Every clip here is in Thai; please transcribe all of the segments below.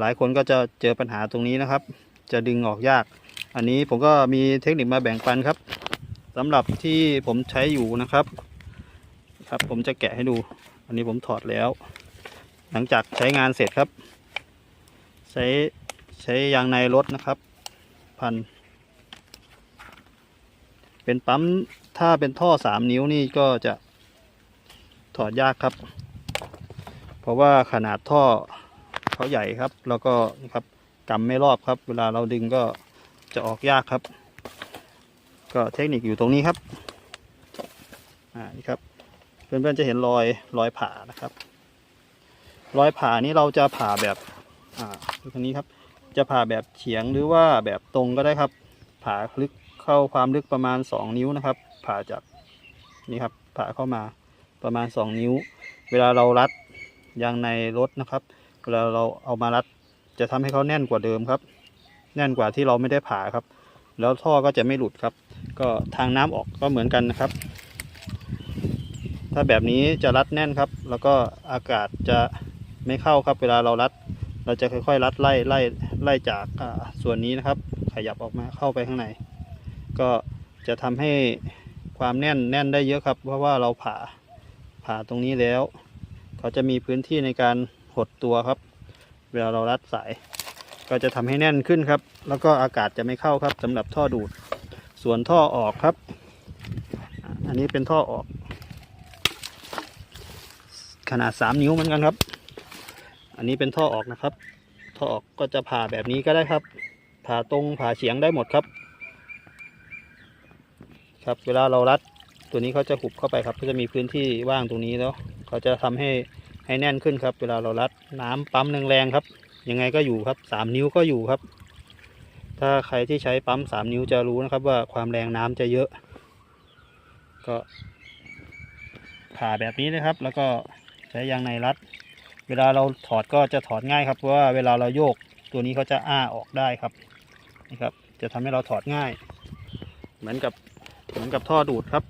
หลายคนก็จะเจอปัญหาตรงนี้นะครับ จะดึงออกยาก อันนี้ผมก็มีเทคนิคมาแบ่งปันครับสำหรับที่ผมใช้อยู่นะครับ ครับผมจะแกะให้ดู อันนี้ผมถอดแล้ว หลังจากใช้งานเสร็จครับ ใช้ใช้ยางในรถนะครับ พัน เป็นปั๊มถ้าเป็นท่อสามนิ้วนี่ก็จะถอดยากครับ เพราะว่าขนาดท่อ เขาใหญ่ครับ แล้วก็นะครับกำไม่รอบครับ เวลาเราดึงก็จะออกยากครับ ก็เทคนิคอยู่ตรงนี้ครับอ่านี่ครับ เพื่อนๆจะเห็นรอยรอยผ่านะครับ รอยผ่านี้เราจะผ่าแบบอ่าดูตรงนี้ครับ จะผ่าแบบเฉียงหรือว่าแบบตรงก็ได้ครับ ผ่าลึกเข้าความลึกประมาณ 2 นิ้วนะครับ ผ่าจากนี่ครับ ผ่าเข้ามาประมาณ 2 นิ้ว เวลาเรารัดยางในรถนะครับ วลาเราเอามารัดจะทำให้เขาแน่นกว่าเดิมครับ แน่นกว่าที่เราไม่ได้ผ่าครับ แล้วท่อก็จะไม่หลุดครับ ก็ทางน้ำออกก็เหมือนกันนะครับ ถ้าแบบนี้จะรัดแน่นครับ แล้วก็อากาศจะไม่เข้าครับ เวลาเรารัด เราจะค่อยๆ รัดไล่ไล่ไล่จากส่วนนี้นะครับ ขยับออกมาเข้าไปข้างใน ก็จะทำให้ความแน่นแน่นได้เยอะครับ เพราะว่าเราผ่าผ่าตรงนี้แล้ว เขาจะมีพื้นที่ในการ หดตัวครับ เวลาเรารัดสาย ก็จะทำให้แน่นขึ้นครับ แล้วก็อากาศจะไม่เข้าครับสำหรับท่อดูด ส่วนท่อออกครับ อันนี้เป็นท่อออก ขนาด 3 นิ้วเหมือนกันครับ อันนี้เป็นท่อออกนะครับ ท่อออกก็จะผ่าแบบนี้ก็ได้ครับ ผ่าตรงผ่าเฉียงได้หมดครับ ครับเวลาเรารัดตัวนี้เขาจะหุบเข้าไปครับ ก็จะมีพื้นที่ว่างตรงนี้แล้วเขาจะทำให้ ให้แน่นขึ้นครับ เวลาเรารัดน้ำปั๊มแรงๆครับ ยังไงก็อยู่ครับสามนิ้วก็อยู่ครับ ถ้าใครที่ใช้ปั๊มสามนิ้วจะรู้นะครับ ว่าความแรงน้ำจะเยอะ ก็ผ่าแบบนี้นะครับ แล้วก็ใช้ยางในรัด เวลาเราถอดก็จะถอดง่ายครับเพราะว่าเวลาเราโยกตัวนี้เขาจะอ้าออกได้ครับนี่ครับ จะทำให้เราถอดง่าย เหมือนกับเหมือนกับท่อดูดครับ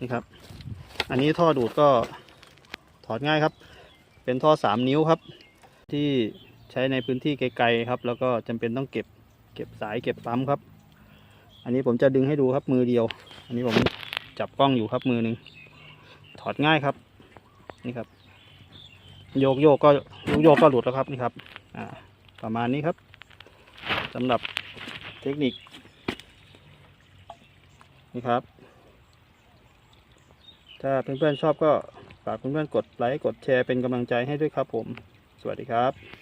นี่ครับ อันนี้ท่อดูดก็ อดง่ายครับ เป็นท่อสามนิ้วครับ ที่ใช้ในพื้นที่ไกลๆครับ แล้วก็จำเป็นต้องเก็บเก็บสายเก็บปั๊มครับ อันนี้ผมจะดึงให้ดูครับมือเดียว อันนี้ผมจับกล้องอยู่ครับมือหนึ่งถอดง่ายครับ นี่ครับ โยกโยกก็โยกโยกก็หลุดแล้วครับนี่ครับอ่าประมาณนี้ครับสำหรับเทคนิคนี่ครับ ถ้าเพื่อนๆชอบก็ ฝากเพื่อนๆกดไลค์กดแชร์เป็นกำลังใจให้ด้วยครับผม สวัสดีครับ